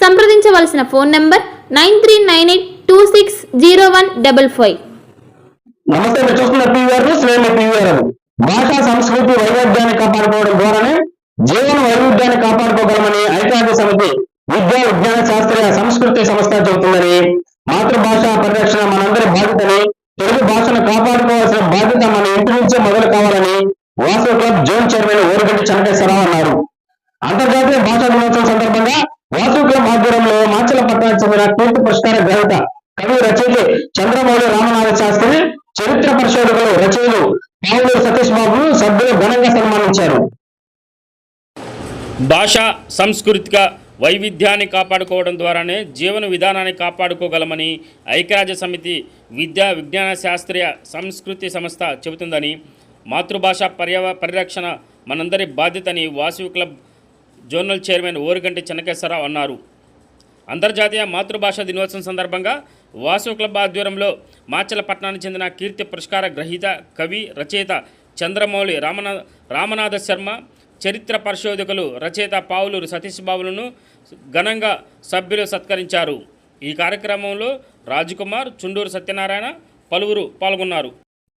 సంప్రదించవలసిన phone number nine three nine eight two six zero one double five. నమస్తే చూస్తున్న PVR శ్రేణి PVR భాషా సంస్కృతి వైవిధ్యాన్ని కాపాడుకోవడం ద్వారానే జీవన వైవిధ్యాన్ని కాపాడుకోగలమని ఐక్యరాజ్య సమితి విద్యా విజ్ఞాన శాస్త్రీయ సంస్కృతి సంస్థ చెబుతుందని మాతృభాష పరిరక్షణ మనందరి బాధ్యతని తెలుగు భాషను కాపాడుకోవాల్సిన బాధ్యత మన ఇంటి నుంచే మొదలు కావాలని Vasava club zone chairman Origanti Chenakeswararao అన్నారు. అంతర్జాతీయ భాషా దినోత్సవం సందర్భంగా వాసు ఆధ్వర్యంలో మాచల పట్టణానికి చెందిన కీర్తి పురస్కార గ్రహీత కవి రచయిత చంద్రమౌళి రామనాథ శాస్త్రి చరిత్ర పరిశోధకులు రచయిలు పావులూరు సతీష్ బాబును సభ్యులు ఘనంగా సన్మానించారు. భాష సంస్కృతిక వైవిధ్యాన్ని కాపాడుకోవడం ద్వారానే జీవన విధానాన్ని కాపాడుకోగలమని ఐక్యరాజ్య సమితి విద్యా విజ్ఞాన శాస్త్రీయ సంస్కృతి సంస్థ చెబుతుందని మాతృభాష పర్యావ పరిరక్షణ మనందరి బాధ్యతని Vasavi club zonal chairman Origanti Chennakeswararao అన్నారు. అంతర్జాతీయ మాతృభాష దినోత్సవం సందర్భంగా వాసు క్లబ్ ఆధ్వర్యంలో మాచలపట్నానికి చెందిన కీర్తి పురస్కార గ్రహీత కవి రచయిత చంద్రమౌళి రామనా రామనాథ శర్మ చరిత్ర పరిశోధకులు రచయిత పావులూరు సతీష్ బాబులను ఘనంగా సభ్యులు సత్కరించారు. ఈ కార్యక్రమంలో రాజకుమార్ చుండూరు సత్యనారాయణ పలువురు పాల్గొన్నారు.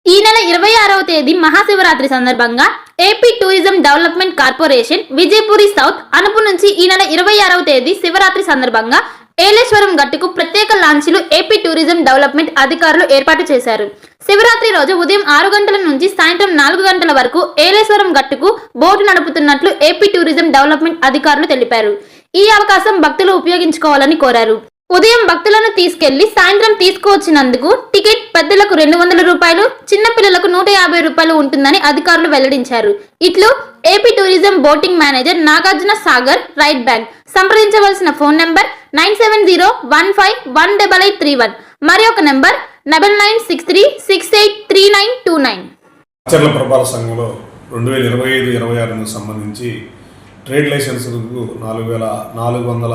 ఈ నెల ఇరవై ఆరవ తేదీ మహాశివరాత్రి సందర్భంగా AP tourism development corporation Vijayapuri south Anupu నుంచి ఈ నెల ఇరవై ఆరవ తేదీ శివరాత్రి సందర్భంగా ఏలేశ్వరం గట్టుకు ప్రత్యేక లాంచీలు ఏపీ టూరిజం డెవలప్మెంట్ అధికారులు ఏర్పాటు చేశారు. శివరాత్రి రోజు ఉదయం ఆరు గంటల నుంచి సాయంత్రం నాలుగు గంటల వరకు ఏలేశ్వరం గట్టుకు బోటు నడుపుతున్నట్లు ఏపీ టూరిజం డెవలప్మెంట్ అధికారులు తెలిపారు. ఈ అవకాశం భక్తులు ఉపయోగించుకోవాలని కోరారు. ఉదయం భక్తులను తీసుకెళ్ళి సాయంత్రం తీసుకువచ్చినందుకు టికెట్ పెద్దలకు రెండు వందల రూపాయలు చిన్నపిల్లలకు నూట యాభై రూపాయలు ఉంటుందని అధికారులు వెల్లడించారు. ఇట్లు AP tourism boating manager Nagarjuna Sagar right bank. సంప్రదించవలసిన phone number nine seven zero one five one double eight three one. మరి ఒక number double nine six three six eight three nine two nine. ఆచరణ ప్రభావ సంఘంలో రెండు వేల ఇరవై ఐదు ఇరవై ఆరుకు సంబంధించి ట్రేడ్ లైసెన్సులకు నాలుగు వేల నాలుగు వందల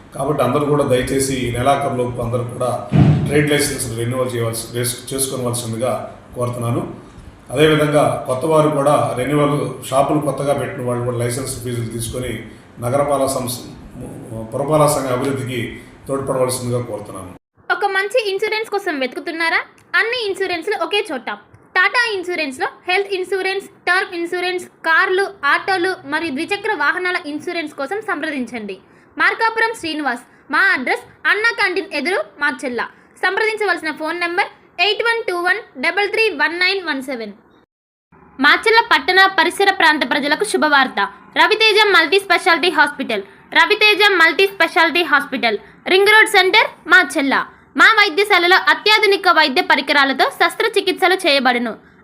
కాబట్టి అందరూ కూడా దయచేసి ఈ నెలాఖరులోపు అందరూ కూడా ట్రేడ్ లైసెన్స్ రెన్యువల్ చేయవలసి చేసు- చేసుకోవాల్సిందిగా కోరుతున్నాను. అదేవిధంగా కొత్త వారు కూడా రెన్యువల్ షాపులు కొత్తగా పెట్టిన వాళ్ళు కూడా లైసెన్స్ ఫీజులు తీసుకొని నగరపాలక సంస్థ పురపాలక సంఘ అభివృద్ధికి తోడ్పడవలసిందిగా కోరుతున్నాను. ఒక మంచి ఇన్సూరెన్స్ కోసం వెతుకుతున్నారా? అన్ని ఇన్సూరెన్స్లు ఒకే చోట. టాటా ఇన్సూరెన్స్లో హెల్త్ ఇన్సూరెన్స్ టర్మ్ ఇన్సూరెన్స్ కార్లు ఆటోలు మరియు ద్విచక్ర వాహనాల ఇన్సూరెన్స్ కోసం సంప్రదించండి. మార్కాపురం శ్రీనివాస్. మా అడ్రస్ అన్నా క్యాంటీన్ ఎదురు మా చెల్ల సంప్రదించవలసిన phone number eight one two one double three one nine one seven. Macherla పట్టణ పరిసర ప్రాంత ప్రజలకు శుభవార్త. Raviteja multi speciality hospital. Raviteja multi speciality hospital. Ring road centre Macherla మా వైద్యశాలలో అత్యాధునిక వైద్య పరికరాలతో శస్త్రచికిత్సలు చేయబడును.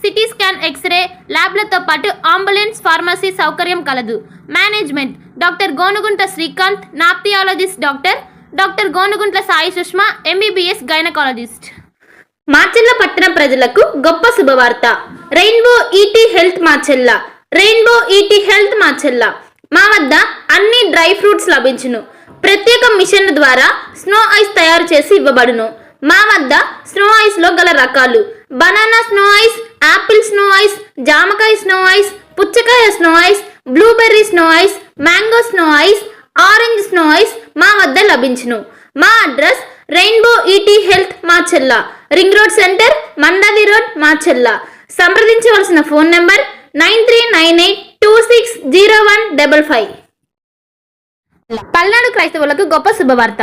CT scan x-ray ల్యాబ్లతో పాటు అంబులెన్స్ ఫార్మసీ సౌకర్యం కలదు. Management doctor Gonugunta Srikanth నాప్థియాలజిస్ట్ doctor doctor Gonuguntla Sai Sushma MBBS gynaecologist. Macherla పట్టణ ప్రజలకు గొప్ప శుభవార్త. Rainbow ET health Macherla. Rainbow ET health Macherla. మా వద్ద అన్ని డ్రై ఫ్రూట్స్ లభించును. ప్రత్యేక మిషన్ ద్వారా స్నో ఐస్ తయారు చేసి ఇవ్వబడును. మా వద్ద స్నో ఐస్లో గల రకాలు. Banana snow ice apple snow ice జామకాయ స్నో ఐస్ పుచ్చకాయ snow ice blueberry snow ice mango snow ice orange snow ice మా వద్ద లభించును. మా address rainbow ET health Macherla ring road centre Mandavi road Macherla సంప్రదించవలసిన phone number nine three nine eight two six zero one double five. Palnadu క్రైస్తవులకు గొప్ప శుభవార్త.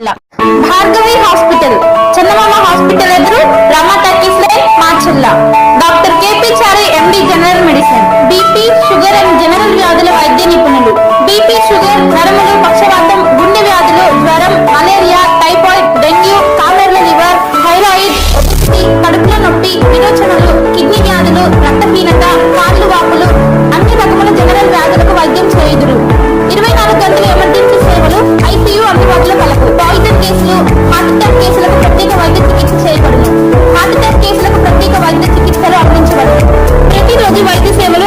Bhargavi hospital. Chandamama hospital ఎదురు రమాటాకీస్ line Macherla doctor KP Chari MD general medicine. BP sugar and general వ్యాధుల వైద్య నిపుణులు. BP sugar నరమ ఆరోగ్య సేవలు